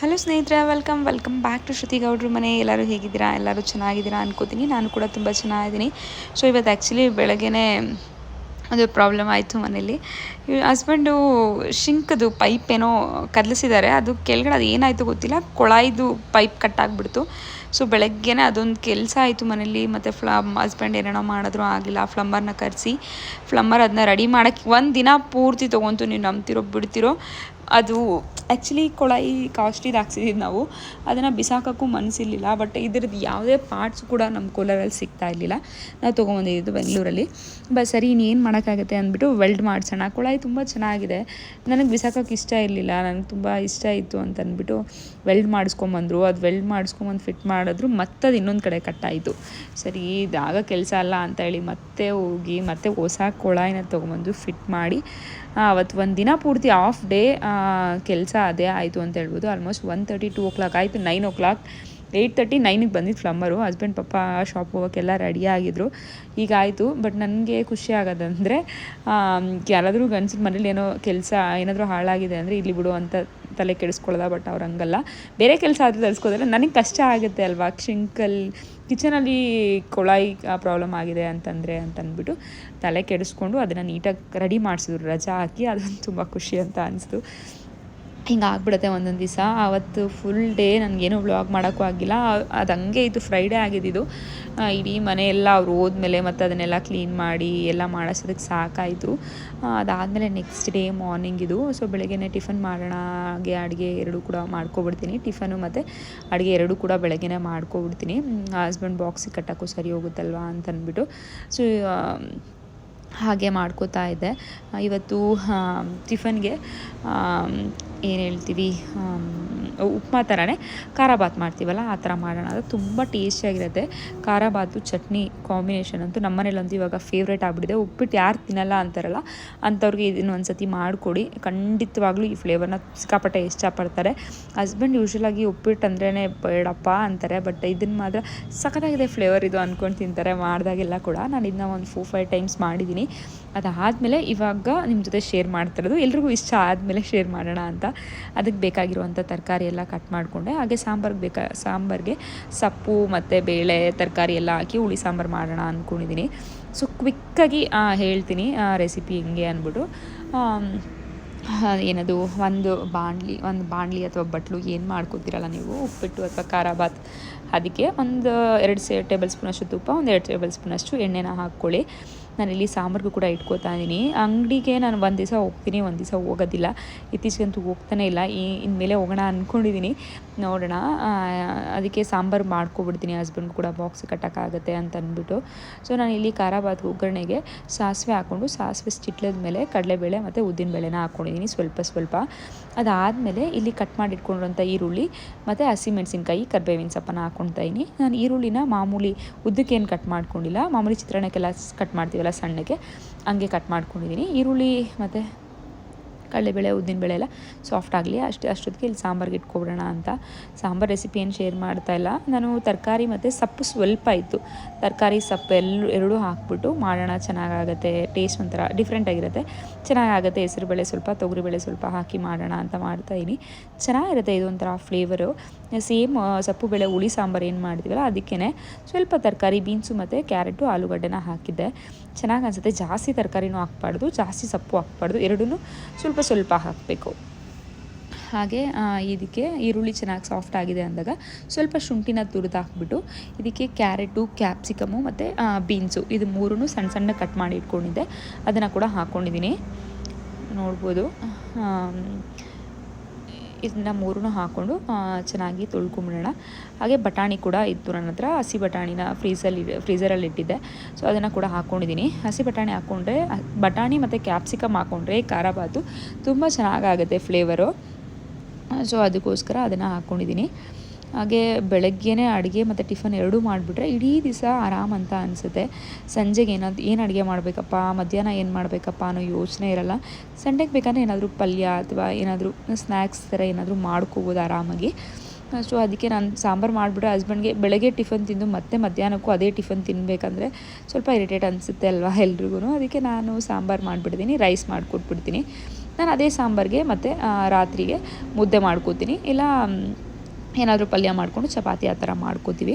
Hello ಸ್ನೇಹಿತರೆ welcome welcome back to Shruti Gowdra ಮನೆ. ಎಲ್ಲರೂ ಹೇಗಿದ್ದೀರಾ? ಎಲ್ಲರೂ ಚೆನ್ನಾಗಿದ್ದೀರಾ ಅನ್ಕೋತೀನಿ. ನಾನು ಕೂಡ ತುಂಬ ಚೆನ್ನಾಗಿದ್ದೀನಿ. ಸೊ ಇವತ್ತು ಆ್ಯಕ್ಚುಲಿ ಬೆಳಗ್ಗೆ ಒಂದು ಪ್ರಾಬ್ಲಮ್ ಆಯಿತು ಮನೇಲಿ ಹಸ್ಬೆಂಡು ಶಿಂಕದು ಪೈಪ್ ಏನೋ ಕದಲಿಸಿದ್ದಾರೆ. ಅದು ಕೆಳಗಡೆ ಅದು ಏನಾಯಿತು ಗೊತ್ತಿಲ್ಲ. ಕೊಳಾಯಿದು ಪೈಪ್ ಕಟ್ಟಾಗ್ಬಿಡ್ತು ಸೊ ಬೆಳಗ್ಗೆನೇ ಅದೊಂದು ಕೆಲಸ ಆಯಿತು ಮನೇಲಿ ಮತ್ತು ಫ್ಲಮ್ ಹಸ್ಬೆಂಡ್ ಏನೇನೋ ಮಾಡಿದ್ರು ಆಗಿಲ್ಲ. ಫ್ಲಂಬರ್ನ ಕರೆಸಿ ಫ್ಲಂಬರ್ ಅದನ್ನ ರೆಡಿ ಮಾಡೋಕ್ಕೆ ಒಂದು ದಿನ ಪೂರ್ತಿ ತೊಗೊಂತು. ನೀವು ನಂಬ್ತಿರೋ, ಬಿಡ್ತಿರೋ, ಅದು ಆ್ಯಕ್ಚುಲಿ ಕೊಳಾಯಿ ಕಾಸ್ಟ್ಲಿದು ಹಾಕ್ಸಿದ್ದೀವಿ ನಾವು. ಅದನ್ನು ಬಿಸಾಕೋಕ್ಕೂ ಮನಸ್ಸಿರಲಿಲ್ಲ ಬಟ್ ಇದ್ರದ್ದು ಯಾವುದೇ ಪಾರ್ಟ್ಸ್ ಕೂಡ ನಮ್ಮ ಕೋಲಾರಲ್ಲಿ ಸಿಗ್ತಾ ಇರಲಿಲ್ಲ. ನಾವು ತೊಗೊಂಬಂದಿದ್ದು ಬೆಂಗಳೂರಲ್ಲಿ ಬಟ್ ಸರಿ, ಇನ್ನೇನು ಮಾಡೋಕ್ಕಾಗತ್ತೆ ಅಂದ್ಬಿಟ್ಟು ವೆಲ್ಡ್ ಮಾಡಿಸೋಣ. ಕೊಳಾಯಿ ತುಂಬ ಚೆನ್ನಾಗಿದೆ. ನನಗೆ ಬಿಸಾಕೋಕ್ಕೆ ಇಷ್ಟ ಇರಲಿಲ್ಲ. ನನಗೆ ತುಂಬ ಇಷ್ಟ ಇತ್ತು ಅಂತ ಅಂದ್ಬಿಟ್ಟು ವೆಲ್ಡ್ ಮಾಡಿಸ್ಕೊಂಬಂದರು. ಅದು ವೆಲ್ಡ್ ಮಾಡಿಸ್ಕೊಂಬಂದು ಫಿಟ್ ಮಾಡಿದ್ರು. ಮತ್ತೆ ಅದು ಇನ್ನೊಂದು ಕಡೆ ಕಟ್ಟಾಯಿತು. ಸರಿ, ಇದಾಗ ಕೆಲಸ ಅಲ್ಲ ಅಂತ ಹೇಳಿ ಮತ್ತೆ ಹೋಗಿ, ಮತ್ತೆ ಹೊಸ ಕೊಳಾಯಿನ ತೊಗೊಂಬಂದು ಫಿಟ್ ಮಾಡಿ ಅವತ್ತು ಒಂದು ದಿನ ಪೂರ್ತಿ ಆಫ್ ಡೇ ಕೆಲಸ ಅದೇ ಆಯಿತು ಅಂತ ಹೇಳ್ಬೋದು. Almost one thirty two o'clock ಆಯಿತು nine o'clock eight thirty ನೈನಿಗೆ ಬಂದಿದ್ದು ಫ್ಲಮ್ಮರು ಹಸ್ಬೆಂಡ್ ಪಪ್ಪ ಶಾಪ್ ಹೋಗೋಕ್ಕೆಲ್ಲ ರೆಡಿ ಆಗಿದ್ರು. ಈಗ ಆಯಿತು ಬಟ್ ನನಗೆ ಖುಷಿ ಆಗೋದಂದರೆ ಯಾರಾದರೂ ಗಂಡಸಿನ ಮನೇಲಿ ಏನೋ ಕೆಲಸ, ಏನಾದರೂ ಹಾಳಾಗಿದೆ ಅಂದರೆ ಇಲ್ಲಿ ಬಿಡು ಅಂತ ತಲೆ ಕೆಡಿಸ್ಕೊಳ್ಳೋದ ಬಟ್ ಅವ್ರು ಹಂಗಲ್ಲ. ಬೇರೆ ಕೆಲಸ ಆದರೂ ತರಿಸ್ಕೋದ್ರೆ ನನಗೆ ಕಷ್ಟ ಆಗುತ್ತೆ ಅಲ್ವಾ? ಶಿಂಕಲ್ಲಿ ಕಿಚನಲ್ಲಿ ಕೊಳಾಯಿ ಪ್ರಾಬ್ಲಮ್ ಆಗಿದೆ ಅಂತಂದರೆ ಅಂತಂದ್ಬಿಟ್ಟು ತಲೆ ಕೆಡಿಸ್ಕೊಂಡು ಅದನ್ನು ನೀಟಾಗಿ ರೆಡಿ ಮಾಡಿಸಿದ್ರು. ರಜಾ ಹಾಕಿ ಅದೊಂದು ತುಂಬ ಖುಷಿ ಅಂತ ಅನಿಸ್ತು. ಹಿಂಗೆ ಆಗ್ಬಿಡುತ್ತೆ ಒಂದೊಂದು ದಿವಸ. ಆವತ್ತು ಫುಲ್ ಡೇ ನನಗೇನು ವ್ಲಾಗ್ ಮಾಡೋಕ್ಕೂ ಆಗಿಲ್ಲ. ಅದು ಹಂಗೆ ಇದು ಫ್ರೈಡೇ ಆಗಿದ್ದಿದ್ದು ಇಡೀ ಮನೆ ಎಲ್ಲ ಅವ್ರು ಹೋದ್ಮೇಲೆ ಮತ್ತು ಅದನ್ನೆಲ್ಲ ಕ್ಲೀನ್ ಮಾಡಿ ಎಲ್ಲ ಮಾಡಿಸೋದಕ್ಕೆ ಸಾಕಾಯಿತು. ಅದಾದಮೇಲೆ ನೆಕ್ಸ್ಟ್ ಡೇ ಮಾರ್ನಿಂಗ್ ಇದು. ಸೊ ಬೆಳಗ್ಗೆನೆ ಟಿಫನ್ ಮಾಡೋಣ, ಹಾಗೆ ಅಡುಗೆ ಎರಡೂ ಕೂಡ ಮಾಡ್ಕೊಬಿಡ್ತೀನಿ. ಟಿಫನು ಮತ್ತು ಅಡುಗೆ ಎರಡೂ ಕೂಡ ಬೆಳಗ್ಗೆನೆ ಮಾಡ್ಕೊಬಿಡ್ತೀನಿ. ಹಸ್ಬೆಂಡ್ ಬಾಕ್ಸಿಗೆ ಕಟ್ಟೋಕ್ಕೂ ಸರಿ ಹೋಗುತ್ತಲ್ವಾ ಅಂತ ಅಂದ್ಬಿಟ್ಟು ಸೊ ಹಾಗೆ ಮಾಡ್ಕೋತಾ ಇದ್ದೆ ಇವತ್ತು ಟಿಫನ್ಗೆ ಏನು ಹೇಳ್ತೀವಿ ಉಪ್ಮಾ ಥರನೇ ಖಾರ ಬಾತ್ ಮಾಡ್ತೀವಲ್ಲ, ಆ ಥರ ಮಾಡೋಣ. ಅದು ತುಂಬ ಟೇಸ್ಟಿಯಾಗಿರುತ್ತೆ ಖಾರ ಬಾತು ಚಟ್ನಿ ಕಾಂಬಿನೇಷನ್ ಅಂತೂ ನಮ್ಮ ಮನೇಲಂತೂ ಇವಾಗ ಫೇವ್ರೇಟ್ ಆಗಿಬಿಟ್ಟಿದೆ. ಉಪ್ಪಿಟ್ಟು ಯಾರು ತಿನ್ನಲ್ಲ ಅಂತಾರಲ್ಲ, ಅಂಥವ್ರಿಗೆ ಇದನ್ನು ಒಂದು ಸತಿ ಮಾಡಿಕೊಡಿ. ಖಂಡಿತವಾಗ್ಲೂ ಈ ಫ್ಲೇವರ್ನ ಸಿಕ್ಕಾಪಟ್ಟೆ ಇಷ್ಟಪಡ್ತಾರೆ. ಹಸ್ಬೆಂಡ್ ಯೂಶ್ವಲಾಗಿ ಉಪ್ಪಿಟ್ಟು ಅಂದ್ರೇ ಬೇಡಪ್ಪ ಅಂತಾರೆ, ಬಟ್ ಇದನ್ನು ಮಾತ್ರ ಸಖತ್ತಾಗಿದೆ ಫ್ಲೇವರ್ ಇದು ಅಂದ್ಕೊಂಡು ತಿಂತಾರೆ ಮಾಡಿದಾಗೆಲ್ಲ ಕೂಡ. ನಾನು ಇದನ್ನ ಒಂದು ಫೋರ್, ಫೈವ್ ಟೈಮ್ಸ್ ಮಾಡಿದ್ದೀನಿ ಅದಾದಮೇಲೆ ಇವಾಗ ನಿಮ್ಮ ಜೊತೆ ಶೇರ್ ಮಾಡ್ತಿರೋದು, ಎಲ್ರಿಗೂ ಇಷ್ಟ ಆದಮೇಲೆ ಶೇರ್ ಮಾಡೋಣ ಅಂತ. ಅದಕ್ಕೆ ಬೇಕಾಗಿರುವಂಥ ತರಕಾರಿ ಎಲ್ಲ ಕಟ್ ಮಾಡಿಕೊಂಡೆ. ಹಾಗೆ ಸಾಂಬಾರ್ಗೆ ಬೇಕಾ, ಸಾಂಬಾರಿಗೆ ಸೊಪ್ಪು ಮತ್ತು ಬೇಳೆ ತರಕಾರಿ ಎಲ್ಲ ಹಾಕಿ ಹುಳಿ ಸಾಂಬಾರು ಮಾಡೋಣ ಅಂದ್ಕೊಂಡಿದ್ದೀನಿ ಸೊ ಕ್ವಿಕ್ಕಾಗಿ ಹೇಳ್ತೀನಿ ರೆಸಿಪಿ ಹೆಂಗೆ ಅಂದ್ಬಿಟ್ಟು ಏನದು, ಒಂದು ಬಾಣಲಿ ಒಂದು ಬಾಣಲಿ ಅಥವಾ ಬಟ್ಲು ಏನು ಮಾಡ್ಕೊತೀರಲ್ಲ ನೀವು? ಉಪ್ಪಿಟ್ಟು ಅಥವಾ ಖಾರ ಭಾತ್ ಅದಕ್ಕೆ ಒಂದು ಎರಡು ಸೇ ಟೇಬಲ್ ಸ್ಪೂನಷ್ಟು ತುಪ್ಪ ಒಂದು ಎರಡು ಟೇಬಲ್ ಸ್ಪೂನಷ್ಟು ಎಣ್ಣೆನ ಹಾಕ್ಕೊಳ್ಳಿ. ನಾನಿಲ್ಲಿ ಸಾಂಬಾರ್ಗೂ ಕೂಡ ಇಟ್ಕೋತಾ ಇದ್ದೀನಿ ಅಂಗಡಿಗೆ ನಾನು ಒಂದು ದಿವಸ ಹೋಗ್ತೀನಿ, ಒಂದು ದಿವಸ ಹೋಗೋದಿಲ್ಲ. ಇತ್ತೀಚೆಗಂತೂ ಹೋಗ್ತಾನೆ ಇಲ್ಲ. ಈ ಇನ್ಮೇಲೆ ಹೋಗೋಣ ಅಂದ್ಕೊಂಡಿದ್ದೀನಿ ನೋಡೋಣ. ಅದಕ್ಕೆ ಸಾಂಬಾರು ಮಾಡ್ಕೊಬಿಡ್ತೀನಿ ಹಸ್ಬೆಂಡ್ ಕೂಡ ಬಾಕ್ಸ್ ಕಟ್ಟೋಕ್ಕಾಗತ್ತೆ ಅಂತ ಅಂದ್ಬಿಟ್ಟು. ಸೊ, ನಾನು ಇಲ್ಲಿ ಖಾರ ಬಾತ್ ಒಗ್ಗರಣೆಗೆ ಸಾಸಿವೆ ಹಾಕ್ಕೊಂಡು, ಸಾಸಿವೆ ಸ್ಟಿಟ್ಲದ ಮೇಲೆ ಕಡಲೆಬೇಳೆ ಮತ್ತು ಉದ್ದಿನಬೇಳೆನ ಹಾಕ್ಕೊಂಡಿದ್ದೀನಿ ಸ್ವಲ್ಪ ಸ್ವಲ್ಪ. ಅದಾದಮೇಲೆ ಇಲ್ಲಿ ಕಟ್ ಮಾಡಿಟ್ಕೊಂಡಿರೋಂಥ ಈರುಳ್ಳಿ ಮತ್ತು ಹಸಿಮೆಣಸಿನ್ಕಾಯಿ, ಕರ್ಬೇವಿನ ಸೊಪ್ಪನ್ನ ಇದ್ದೀನಿ ನಾನು ಈರುಳ್ಳಿನ ಮಾಮೂಲಿ ಉದ್ದಕ್ಕೇನು ಕಟ್ ಮಾಡ್ಕೊಂಡಿಲ್ಲ, ಮಾಮೂಲಿ ಚಿತ್ರಾನ್ನಕ್ಕೆಲ್ಲ ಕಟ್ ಮಾಡ್ತೀವಲ್ಲ ಸಣ್ಣಗೆ, ಹಂಗೆ ಕಟ್ ಮಾಡ್ಕೊಂಡಿದ್ದೀನಿ ಈರುಳ್ಳಿ ಮತ್ತು ಕಡಲೆಬೇಳೆ ಉದ್ದಿನಬೇಳೆ ಎಲ್ಲ ಸಾಫ್ಟ್ ಆಗಲಿ, ಅಷ್ಟು, ಅಷ್ಟೊತ್ತಿಗೆ ಇಲ್ಲಿ ಸಾಂಬಾರ್ಗೆ ಇಟ್ಕೊಬಿಡೋಣ ಅಂತ. ಸಾಂಬಾರು ರೆಸಿಪಿ ಏನು ಶೇರ್ ಮಾಡ್ತಾ ಇಲ್ಲ. ನಾನು ತರಕಾರಿ ಮತ್ತು ಸಪ್ಪು ಸ್ವಲ್ಪ ಇತ್ತು. ತರಕಾರಿ, ಸಪ್ಪು ಎಲ್ಲ, ಎರಡೂ ಹಾಕ್ಬಿಟ್ಟು ಮಾಡೋಣ, ಚೆನ್ನಾಗಾಗುತ್ತೆ ಟೇಸ್ಟ್ ಒಂಥರ ಡಿಫ್ರೆಂಟಾಗಿರುತ್ತೆ ಚೆನ್ನಾಗಾಗುತ್ತೆ ಹೆಸರುಬೇಳೆ ಸ್ವಲ್ಪ ತೊಗರಿಬೇಳೆ ಸ್ವಲ್ಪ ಹಾಕಿ ಮಾಡೋಣ ಅಂತ ಮಾಡ್ತಾಯಿದ್ದೀನಿ ಚೆನ್ನಾಗಿರುತ್ತೆ ಇದೊಂಥರ ಫ್ಲೇವರು ಸೇಮ್ ಸೊಪ್ಪು ಬೇಳೆ, ಹುಳಿ, ಸಾಂಬಾರು ಏನು ಮಾಡ್ತೀವಲ್ಲ ಅದಕ್ಕೇ ಸ್ವಲ್ಪ ತರಕಾರಿ, ಬೀನ್ಸು ಮತ್ತು ಕ್ಯಾರೆಟು, ಆಲೂಗಡ್ಡೆನ ಹಾಕಿದ್ದೆ. ಚೆನ್ನಾಗಿ ಅನಿಸುತ್ತೆ. ಜಾಸ್ತಿ ತರಕಾರಿನೂ ಹಾಕ್ಬಾರ್ದು, ಜಾಸ್ತಿ ಸೊಪ್ಪು ಹಾಕ್ಬಾರ್ದು ಎರಡೂ ಸ್ವಲ್ಪ ಸ್ವಲ್ಪ ಹಾಕಬೇಕು. ಹಾಗೆ ಇದಕ್ಕೆ ಈರುಳ್ಳಿ ಚೆನ್ನಾಗಿ ಸಾಫ್ಟ್ ಆಗಿದೆ ಅಂದಾಗ ಸ್ವಲ್ಪ ಶುಂಠಿನ ತುರಿದು ಹಾಕ್ಬಿಟ್ಟು ಇದಕ್ಕೆ ಕ್ಯಾರೆಟು, ಕ್ಯಾಪ್ಸಿಕಮು ಮತ್ತು ಬೀನ್ಸು ಇದು ಮೂರೂ ಸಣ್ಣ ಸಣ್ಣ ಕಟ್ ಮಾಡಿ ಇಟ್ಕೊಂಡಿದ್ದೆ. ಅದನ್ನು ಕೂಡ ಹಾಕ್ಕೊಂಡಿದ್ದೀನಿ ನೋಡ್ಬೋದು. ಇದನ್ನ ಮೂರೂ ಹಾಕ್ಕೊಂಡು ಚೆನ್ನಾಗಿ ತೊಳ್ಕೊಂಬಿಡೋಣ. ಹಾಗೆ ಬಟಾಣಿ ಕೂಡ ಇತ್ತು ನನ್ನ ಹತ್ರ. ಹಸಿ ಬಟಾಣಿನ ಫ್ರೀಸಲ್ಲಿ, ಫ್ರೀಸರಲ್ಲಿ ಇಟ್ಟಿದ್ದೆ. ಸೊ ಅದನ್ನು ಕೂಡ ಹಾಕ್ಕೊಂಡಿದ್ದೀನಿ ಹಸಿ ಬಟಾಣಿ ಹಾಕ್ಕೊಂಡ್ರೆ ಬಟಾಣಿ ಮತ್ತು ಕ್ಯಾಪ್ಸಿಕಮ್ ಹಾಕ್ಕೊಂಡ್ರೆ ಖಾರ ಬಾತು. ತುಂಬ ಚೆನ್ನಾಗಾಗುತ್ತೆ ಫ್ಲೇವರು ಸೊ ಅದಕ್ಕೋಸ್ಕರ ಅದನ್ನು ಹಾಕ್ಕೊಂಡಿದ್ದೀನಿ ಹಾಗೆ ಬೆಳಗ್ಗೆನೇ ಅಡುಗೆ ಮತ್ತು ಟಿಫನ್ ಎರಡೂ ಮಾಡಿಬಿಟ್ರೆ ಇಡೀ ದಿವಸ ಆರಾಮ್ ಅಂತ ಅನಿಸುತ್ತೆ. ಸಂಜೆಗೆ ಏನಾದ್ರು ಏನು ಅಡುಗೆ ಮಾಡಬೇಕಪ್ಪ? ಮಧ್ಯಾಹ್ನ ಏನು ಮಾಡಬೇಕಪ್ಪ ಅನ್ನೋ ಯೋಚನೆ ಇರಲ್ಲ. ಸಂಡೆಗೆ ಬೇಕಾದ್ರೆ ಏನಾದರೂ ಪಲ್ಯ ಅಥವಾ ಏನಾದರೂ ಸ್ನ್ಯಾಕ್ಸ್ ಥರ ಏನಾದರೂ ಮಾಡ್ಕೋಬೋದು ಆರಾಮಾಗಿ. ಸೊ ಅದಕ್ಕೆ ನಾನು ಸಾಂಬಾರು ಮಾಡಿಬಿಟ್ರೆ ಹಸ್ಬೆಂಡ್ಗೆ ಬೆಳಗ್ಗೆ ಟಿಫನ್ ತಿಂದು ಮತ್ತೆ ಮಧ್ಯಾಹ್ನಕ್ಕೂ ಅದೇ ಟಿಫನ್ ತಿನ್ನಬೇಕಂದ್ರೆ ಸ್ವಲ್ಪ ಇರಿಟೇಟ್ ಅನಿಸುತ್ತೆ ಅಲ್ವಾ ಎಲ್ರಿಗೂ ಅದಕ್ಕೆ ನಾನು ಸಾಂಬಾರು ಮಾಡಿಬಿಡ್ತೀನಿ ರೈಸ್ ಮಾಡಿಕೊಟ್ಬಿಡ್ತೀನಿ. ನಾನು ಅದೇ ಸಾಂಬಾರಿಗೆ ಮತ್ತು ರಾತ್ರಿಗೆ ಮುದ್ದೆ ಮಾಡ್ಕೋತೀನಿ. ಇಲ್ಲ ಏನಾದರೂ ಪಲ್ಯ ಮಾಡಿಕೊಂಡು ಚಪಾತಿ ಆ ಥರ ಮಾಡ್ಕೋತೀವಿ.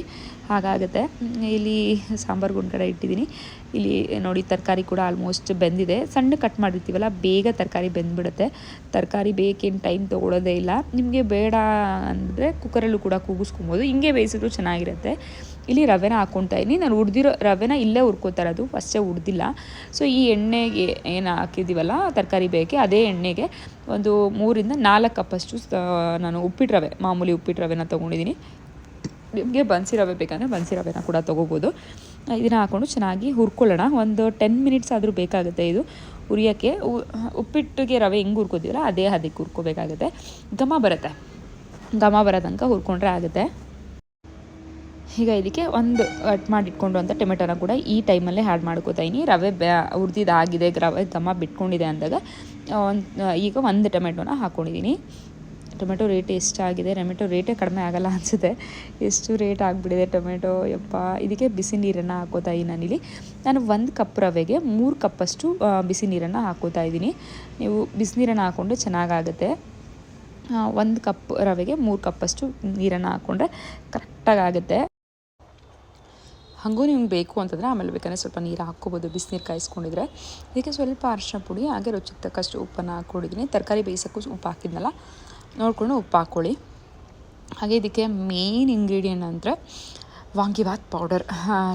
ಹಾಗಾಗುತ್ತೆ. ಇಲ್ಲಿ ಸಾಂಬಾರು ಕಡೆ ಇಟ್ಟಿದ್ದೀನಿ. ಇಲ್ಲಿ ನೋಡಿ ತರಕಾರಿ ಕೂಡ ಆಲ್ಮೋಸ್ಟ್ ಬೆಂದಿದೆ. ಸಣ್ಣ ಕಟ್ ಮಾಡಿರ್ತೀವಲ್ಲ, ಬೇಗ ತರಕಾರಿ ಬೆಂದ್ಬಿಡುತ್ತೆ. ತರಕಾರಿ ಬೇಕೇನು ಟೈಮ್ ತೊಗೊಳೋದೇ ಇಲ್ಲ. ನಿಮಗೆ ಬೇಡ ಅಂದರೆ ಕುಕ್ಕರಲ್ಲೂ ಕೂಡ ಕೂಗಿಸ್ಕೊಬೋದು. ಹಿಂಗೆ ಬೇಯಿಸಿದ್ರು ಚೆನ್ನಾಗಿರುತ್ತೆ. ಇಲ್ಲಿ ರವೆನ ಹಾಕ್ಕೊತಾ ಇದ್ದೀನಿ. ನಾನು ಹುರ್ದಿರೋ ರವೆನ ಇಲ್ಲೇ ಹುರ್ಕೋತಾ ಇರೋದು. ಫಸ್ಟೇ ಉರ್ದಿಲ್ಲ ಸೊ ಈ ಎಣ್ಣೆಗೆ ಏನು ಹಾಕಿದ್ದೀವಲ್ಲ, ತರಕಾರಿ ಬೇಕೆ ಅದೇ ಎಣ್ಣೆಗೆ ಒಂದು ಮೂರಿಂದ ನಾಲ್ಕು ಕಪ್ಪಷ್ಟು ನಾನು ಉಪ್ಪಿಟ್ಟು ರವೆ, ಮಾಮೂಲಿ ಉಪ್ಪಿಟ್ಟು ರವೆನ ತೊಗೊಂಡಿದ್ದೀನಿ. ನಿಮಗೆ ಬನ್ಸಿ ರವೆ ಬೇಕಂದರೆ ಬನ್ಸಿ ರವೆನ ಕೂಡ ತೊಗೋಬೋದು. ಇದನ್ನು ಹಾಕ್ಕೊಂಡು ಚೆನ್ನಾಗಿ ಹುರ್ಕೊಳ್ಳೋಣ. ಒಂದು ಟೆನ್ ಮಿನಿಟ್ಸ್ ಆದರೂ ಬೇಕಾಗುತ್ತೆ ಇದು ಹುರಿಯೋಕ್ಕೆ. ಉಪ್ಪಿಟ್ಟಿಗೆ ರವೆ ಹೆಂಗೆ ಹುರ್ಕೋತೀವಲ್ಲ, ಅದೇ ಅದಕ್ಕೆ ಹುರ್ಕೋಬೇಕಾಗುತ್ತೆ. ಘಮ ಬರುತ್ತೆ. ಘಮ ಬರೋ ತನಕ ಹುರ್ಕೊಂಡ್ರೆ ಆಗುತ್ತೆ. ಈಗ ಇದಕ್ಕೆ ಒಂದು ಕಟ್ ಮಾಡಿ ಇಟ್ಕೊಂಡು ಅಂತ ಟೊಮೆಟೊನ ಕೂಡ ಈ ಟೈಮಲ್ಲೇ ಆ್ಯಡ್ ಮಾಡ್ಕೋತಾ ಇದ್ದೀನಿ ರವೆ ಹುರಿದಿದ್ದಾಗಿದೆ ರವೆ ಘಮ ಬಿಟ್ಕೊಂಡಿದೆ ಅಂದಾಗ ಒಂದು ಈಗ ಒಂದು ಟೊಮೆಟೊನ ಹಾಕ್ಕೊಂಡಿದ್ದೀನಿ ಟೊಮೆಟೊ ರೇಟ್ ಎಷ್ಟಾಗಿದೆ? ಟೊಮೆಟೊ ರೇಟೇ ಕಡಿಮೆ ಆಗಲ್ಲ ಅನಿಸುತ್ತೆ. ಎಷ್ಟು ರೇಟ್ ಆಗಿಬಿಟ್ಟಿದೆ ಟೊಮೆಟೊ? ಯಪ್ಪ, ಇದಕ್ಕೆ ಬಿಸಿ ನೀರನ್ನು ಹಾಕೋತಾ ನಾನಿಲ್ಲಿ. ನಾನು ಒಂದು ಕಪ್ ರವೆಗೆ ಮೂರು ಕಪ್ಪಷ್ಟು ಬಿಸಿ ನೀರನ್ನು ಹಾಕೋತಾ ಇದ್ದೀನಿ ನೀವು ಬಿಸಿನೀರನ್ನು ಹಾಕ್ಕೊಂಡು ಚೆನ್ನಾಗಾಗುತ್ತೆ. ಒಂದು ಕಪ್ ರವೆಗೆ ಮೂರು ಕಪ್ಪಷ್ಟು ನೀರನ್ನು ಹಾಕ್ಕೊಂಡ್ರೆ ಕರೆಕ್ಟಾಗಿ ಆಗುತ್ತೆ ಹಾಗೂ ನಿಮ್ಗೆ ಬೇಕು ಅಂತಂದರೆ ಆಮೇಲೆ ಬೇಕಾದ್ರೆ ಸ್ವಲ್ಪ ನೀರು ಹಾಕ್ಕೋಬೋದು, ಬಿಸಿನೀರು ಕಾಯಿಸ್ಕೊಂಡಿದ್ರೆ. ಇದಕ್ಕೆ ಸ್ವಲ್ಪ ಅರಿಶಿನ ಪುಡಿ, ಹಾಗೆ ರುಚಿಗೆ ತಕ್ಕಷ್ಟು ಉಪ್ಪನ್ನು ಹಾಕ್ಕೊಂಡಿದ್ದೀನಿ. ತರಕಾರಿ ಬೇಯಿಸೋಕ್ಕೂ ಉಪ್ಪು ಹಾಕಿದ್ನಲ್ಲ, ನೋಡಿಕೊಂಡು ಉಪ್ಪು ಹಾಕ್ಕೊಳ್ಳಿ. ಹಾಗೆ ಇದಕ್ಕೆ ಮೇಯ್ನ್ ಇಂಗ್ರೀಡಿಯೆಂಟ್ ಅಂದರೆ ವಾಂಗಿಭಾತ್ ಪೌಡರ್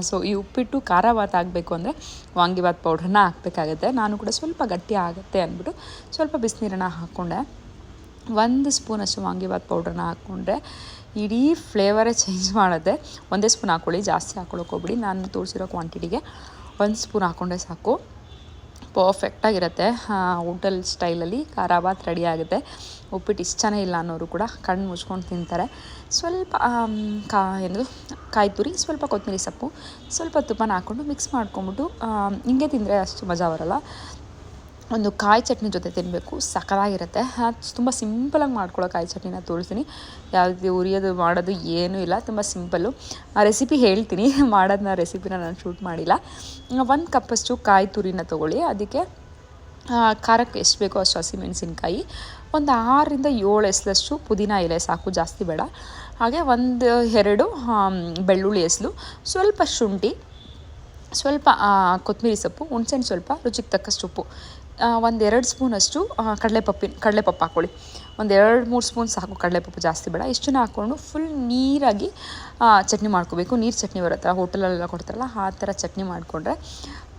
ಸೊ ಈ ಉಪ್ಪಿಟ್ಟು ಖಾರ ಭಾತ್ ಆಗಬೇಕು ಅಂದರೆ ವಾಂಗಿಭಾತ್ ಪೌಡ್ರನ್ನ ಹಾಕಬೇಕಾಗತ್ತೆ. ನಾನು ಕೂಡ ಸ್ವಲ್ಪ ಗಟ್ಟಿ ಆಗುತ್ತೆ ಅಂದ್ಬಿಟ್ಟು ಸ್ವಲ್ಪ ಬಿಸಿನೀರನ್ನ ಹಾಕ್ಕೊಂಡೆ. ಒಂದು ಸ್ಪೂನಷ್ಟು ವಾಂಗಿಭಾತ್ ಪೌಡ್ರನ್ನ ಹಾಕ್ಕೊಂಡ್ರೆ ಇಡೀ ಫ್ಲೇವರೇ ಚೇಂಜ್ ಮಾಡುತ್ತೆ ಒಂದೇ ಸ್ಪೂನ್ ಹಾಕ್ಕೊಳ್ಳಿ ಜಾಸ್ತಿ ಹಾಕ್ಕೊಳಕ್ಕೆ ಹೋಗ್ಬಿಡಿ. ನಾನು ತೋರಿಸಿರೋ ಕ್ವಾಂಟಿಟಿಗೆ ಒಂದು ಸ್ಪೂನ್ ಹಾಕ್ಕೊಂಡೆ ಸಾಕು. ಪರ್ಫೆಕ್ಟಾಗಿರುತ್ತೆ ಹೋಟೆಲ್ ಸ್ಟೈಲಲ್ಲಿ ಖಾರ ಭಾತ್ ರೆಡಿ ಆಗುತ್ತೆ. ಉಪ್ಪಿಟ್ಟು ಇಷ್ಟನೇ ಇಲ್ಲ ಅನ್ನೋರು ಕೂಡ ಕಣ್ಣು ಮುಚ್ಕೊಂಡು ತಿಂತಾರೆ. ಸ್ವಲ್ಪ ಕಾ ಏನು ಕಾಯಿ ತುರಿ ಸ್ವಲ್ಪ ಕೊತ್ತಂಬರಿ ಸೊಪ್ಪು, ಸ್ವಲ್ಪ ತುಪ್ಪನ ಹಾಕ್ಕೊಂಡು ಮಿಕ್ಸ್ ಮಾಡ್ಕೊಂಬಿಟ್ಟು ಹಿಂಗೆ ತಿಂದರೆ ಅಷ್ಟು ಮಜಾ ಬರೋಲ್ಲ. ಒಂದು ಕಾಯಿ ಚಟ್ನಿ ಜೊತೆ ತಿನ್ನಬೇಕು ಸಖತ್ತಾಗಿರುತ್ತೆ. ತುಂಬ ಸಿಂಪಲಾಗಿ ಮಾಡ್ಕೊಳ್ಳೋ ಕಾಯಿ ಚಟ್ನಿನ ತೋರಿಸ್ತೀನಿ. ಯಾವುದೇ ಉರಿಯೋದು, ಮಾಡೋದು ಏನೂ ಇಲ್ಲ. ತುಂಬ ಸಿಂಪಲ್ಲು. ಆ ರೆಸಿಪಿ ಹೇಳ್ತೀನಿ. ಮಾಡೋದನ್ನ ರೆಸಿಪಿನ ನಾನು ಶೂಟ್ ಮಾಡಿಲ್ಲ. ಒಂದು ಕಪ್ಪಷ್ಟು ಕಾಯಿ ತುರಿನ ತೊಗೊಳ್ಳಿ. ಅದಕ್ಕೆ ಖಾರಕ್ಕೆ ಎಷ್ಟು ಬೇಕೋ ಅಷ್ಟು ಹಸಿಮೆಣಸಿನ್ಕಾಯಿ. ಒಂದು ಆರರಿಂದ ಏಳು ಎಸ್ಲಷ್ಟು ಪುದೀನ ಎಲೆ ಸಾಕು. ಜಾಸ್ತಿ ಬೇಡ. ಹಾಗೆ ಒಂದು, ಎರಡು ಬೆಳ್ಳುಳ್ಳಿ ಎಸ್ಲು. ಸ್ವಲ್ಪ ಶುಂಠಿ. ಸ್ವಲ್ಪ ಕೊತ್ತಂಬರಿ ಸೊಪ್ಪು. ಹುಣ್ಸೆಹಣ್ಣು ಸ್ವಲ್ಪ. ರುಚಿಗೆ ತಕ್ಕಷ್ಟು ಉಪ್ಪು. ಒಂದು ಎರಡು ಸ್ಪೂನಷ್ಟು ಕಡಲೆಪಪ್ಪಿನ, ಕಡಲೆಪಪ್ಪು ಹಾಕ್ಕೊಳ್ಳಿ ಒಂದು ಎರಡು ಮೂರು ಸ್ಪೂನ್ ಸಾಕು ಕಡಲೆಪಪ್ಪು ಜಾಸ್ತಿ ಬೇಡ. ಇಷ್ಟನ್ನ ಹಾಕ್ಕೊಂಡು ಫುಲ್ ನೀರಾಗಿ ಚಟ್ನಿ ಮಾಡ್ಕೋಬೇಕು. ನೀರು ಚಟ್ನಿ ಬರುತ್ತೆ ಹೋಟೆಲಲ್ಲೆಲ್ಲ ಕೊಡ್ತಾರಲ್ಲ, ಆ ಥರ ಚಟ್ನಿ ಮಾಡಿಕೊಂಡ್ರೆ